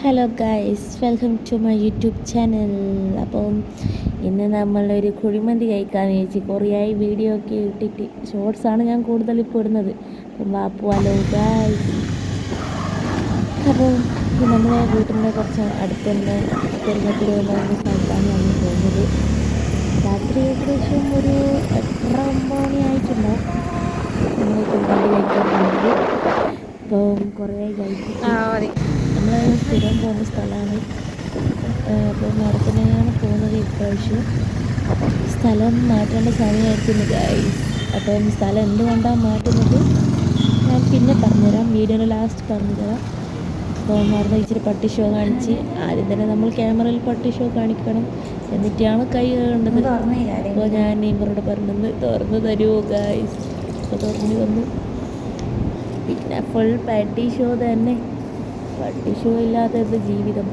Hello guys welcome to my YouTube channel അപ്പം ഇന്ന് നമ്മളൊരു കുഴിമന്തി കഴിക്കാമെന്ന് ചോദിച്ചു കുറേയായി വീഡിയോ ഒക്കെ ഇട്ടിട്ട് ഷോർട്സാണ് ഞാൻ കൂടുതൽ ഇപ്പോൾ ഇടുന്നത്. അപ്പം വാപ്പു ഹലോ ഗൈസ് അപ്പം നമ്മളെ വീട്ടിന്റെ കുറച്ച് അടുത്തുള്ള തന്നെ പെരുങ്ങത്തിൽ ഒരു സ്ഥലത്താണ് നമ്മൾ പോകുന്നത്. രാത്രി ഏകദേശം ഒരു എട്ടര ഒമ്പത് മണി നമ്മൾ കുഴിമന്തി കഴിക്കാൻ പോകുന്നത്. അപ്പം കുറേ കഴിച്ചിട്ട് നമ്മൾ സ്ഥിരം പോകുന്ന സ്ഥലമാണ്. അപ്പോൾ മരത്തിനെയാണ് പോകുന്നത് ഇപ്രാവശ്യം സ്ഥലം മാറ്റേണ്ട സമയമായിരിക്കുന്നു ഗൈസ് അപ്പം സ്ഥലം എന്തുകൊണ്ടാണ് മാറ്റുന്നത്? ഞാൻ പിന്നെ പറഞ്ഞുതരാം. വീഡിയോയുടെ ലാസ്റ്റ് പറഞ്ഞുതരാം. അപ്പോൾ മറന്ന് ഇച്ചിരി പട്ടി ഷോ കാണിച്ച് ആദ്യം തന്നെ നമ്മൾ ക്യാമറയിൽ പട്ടി ഷോ കാണിക്കണം. എന്നിട്ടാണ് കൈ കണ്ടത് അപ്പോൾ ഞാൻ ഇവരോട് പറഞ്ഞത് തുറന്നു തരുമോ ഗൈസ് അപ്പോൾ തുറന്നു വന്നു പിന്നെ ഫുൾ പട്ടി ഷോ തന്നെ. പട്ടി ഷോ ഇല്ലാത്തത് ജീവിതം.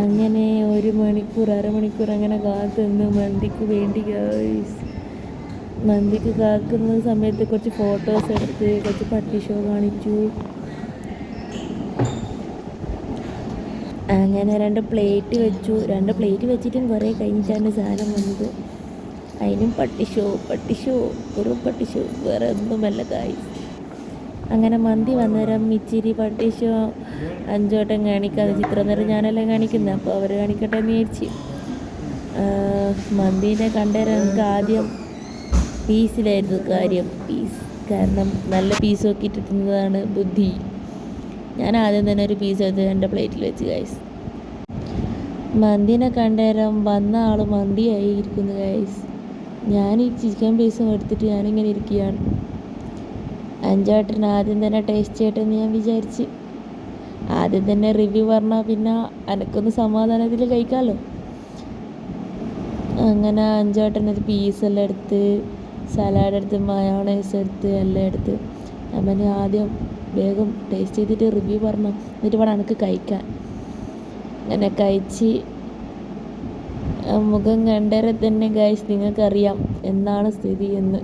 അങ്ങനെ ഒരു മണിക്കൂർ അരമണിക്കൂർ അങ്ങനെ കാത്തുനിന്ന് മന്തിക്ക് വേണ്ടി മന്തിക്ക് കാക്കുന്ന സമയത്ത് കുറച്ച് ഫോട്ടോസ് എടുത്ത് കുറച്ച് പട്ടി ഷോ കാണിച്ചു. അങ്ങനെ രണ്ട് പ്ലേറ്റ് വെച്ചു. രണ്ട് പ്ലേറ്റ് വെച്ചിട്ടും കുറേ കഴിഞ്ഞിട്ടാണ് സാധനം വന്നത്. അതിനും പട്ടി ഷോ പട്ടി ഷോ വെറും പട്ടി ഷോ വേറെ ഒന്നുമല്ല ഗൈസ് അങ്ങനെ മന്തി വന്നേരം ഇച്ചിരി പട്ടീശോ അഞ്ചോട്ടം കാണിക്കാതെ ചിത്രം നേരം ഞാനെല്ലാം കാണിക്കുന്നത് അപ്പോൾ അവർ കാണിക്കട്ടെ എന്ന് വിചാരിച്ച്. മന്തിനെ കണ്ടേരം എനിക്ക് ആദ്യം പീസിലായിരുന്നു കാര്യം. പീസ് കാരണം നല്ല പീസ് നോക്കിയിട്ട് തിന്നതാണ് ബുദ്ധി. ഞാൻ ആദ്യം തന്നെ ഒരു പീസ് എടുത്ത് എന്റെ പ്ലേറ്റിൽ വെച്ച് ഗൈസ് മന്തിനെ കണ്ടേരം വന്ന ആൾ മന്തിയായി ഇരിക്കുന്നു ഗൈസ് ഞാൻ ഈ ചിക്കൻ പീസും എടുത്തിട്ട് ഞാനിങ്ങനെ ഇരിക്കുകയാണ്. അഞ്ചേട്ടൻ ആദ്യം തന്നെ ടേസ്റ്റ് ചെയ്യട്ടെന്ന് ഞാൻ വിചാരിച്ച്. ആദ്യം തന്നെ റിവ്യൂ പറഞ്ഞാൽ പിന്നെ എനക്കൊന്ന് സമാധാനത്തിൽ കഴിക്കാമല്ലോ അങ്ങനെ അഞ്ചേട്ടൻ ഒരു പീസെല്ലാം എടുത്ത് സലാഡ് എടുത്ത് മയോണൈസ് എടുത്ത് എല്ലാം എടുത്ത്. അവന് ആദ്യം വേഗം ടേസ്റ്റ് ചെയ്തിട്ട് റിവ്യൂ പറഞ്ഞു. എന്നിട്ട് വേണം എനിക്ക് കഴിക്കാൻ. അങ്ങനെ കഴിച്ച് മുഖം കണ്ടേരെ തന്നെ ഗൈസ് നിങ്ങൾക്കറിയാം എന്താണ് സ്ഥിതി എന്ന്.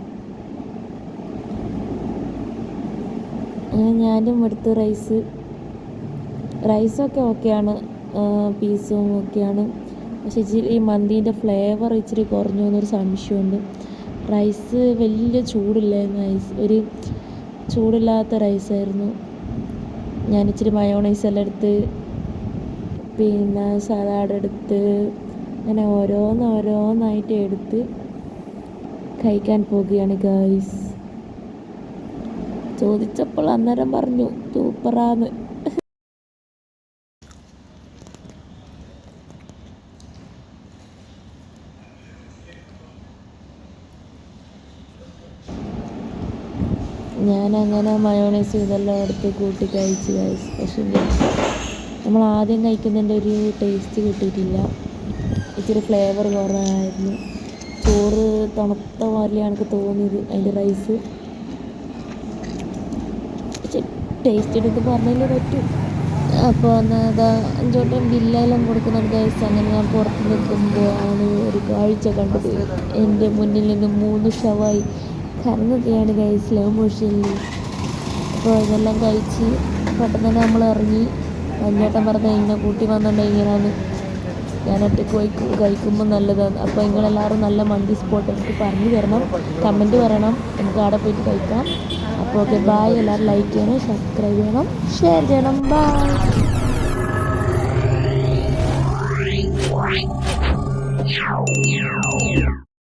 അങ്ങനെ ഞാനും എടുത്ത് റൈസ് റൈസൊക്കെ ഓക്കെയാണ് പീസും ഒക്കെയാണ് പക്ഷെ ഇച്ചിരി ഈ മന്തീന്റെ ഫ്ലേവർ ഇച്ചിരി കുറഞ്ഞു എന്നൊരു സംശയമുണ്ട്. റൈസ് വലിയ ചൂടില്ലായിരുന്നു. റൈസ് ഒരു ചൂടില്ലാത്ത റൈസായിരുന്നു ഞാൻ ഇച്ചിരി മയോണൈസ് എല്ലാം എടുത്ത് പിന്നെ സലാഡ് എടുത്ത് അങ്ങനെ ഓരോന്ന് ഓരോന്നായിട്ട് എടുത്ത് കഴിക്കാൻ പോകുകയാണ് ഗൈസ് ചോദിച്ചപ്പോൾ അന്നേരം പറഞ്ഞു സൂപ്പറാന്ന്. അങ്ങനെ മയോണൈസ് ഇതെല്ലാം എടുത്ത് കൂട്ടി കഴിച്ച് കഴിച്ച് പക്ഷേ നമ്മൾ ആദ്യം കഴിക്കുന്നതിന്റെ ഒരു ടേസ്റ്റ് കിട്ടിയിട്ടില്ല. ഇച്ചിരി ഫ്ലേവർ കുറവായിരുന്നു. ചോറ് തണുത്ത മാതിരിയാണ് എനിക്ക് തോന്നിയത് അതിന്റെ റൈസ് ടേസ്റ്റ് എടുത്ത് പറഞ്ഞാലേ പറ്റും. അപ്പോൾ എന്നാൽ അഞ്ചോട്ടം ബില്ലെല്ലാം കൊടുക്കുന്നുണ്ട് ഗൈസ് അങ്ങനെ ഞാൻ പുറത്ത് നിൽക്കുമ്പോൾ ആണ് ഒരു കാഴ്ച കണ്ടത്. എന്റെ മുന്നിൽ നിന്ന് മൂന്ന് ഷവായി കറങ്ങുകയാണ് ഗൈസ് സ്ലോ മോഷനിൽ അപ്പോൾ ഇതെല്ലാം കഴിച്ച് പെട്ടെന്ന് തന്നെ നമ്മൾ ഇറങ്ങി. അഞ്ചോട്ടം പറഞ്ഞ എന്നെ കൂട്ടി വന്നിട്ടുണ്ടെങ്കിൽ ഇങ്ങനെയാണ് ഞാൻ ഒറ്റയ്ക്ക് പോയി കഴിക്കുമ്പോൾ നല്ലതാണ് അപ്പോൾ നിങ്ങളെല്ലാവരും നല്ല മന്തി സ്പോട്ട് എനിക്ക് പറഞ്ഞു തരണം. കമന്റ് പറയണം. നമുക്ക് അവിടെ പോയിട്ട് കഴിക്കാം. ഓക്കെ ബായ് എല്ലാവരും ലൈക്ക് ചെയ്യണം സബ്സ്ക്രൈബ് ചെയ്യണം ഷെയർ ചെയ്യണം ബായ്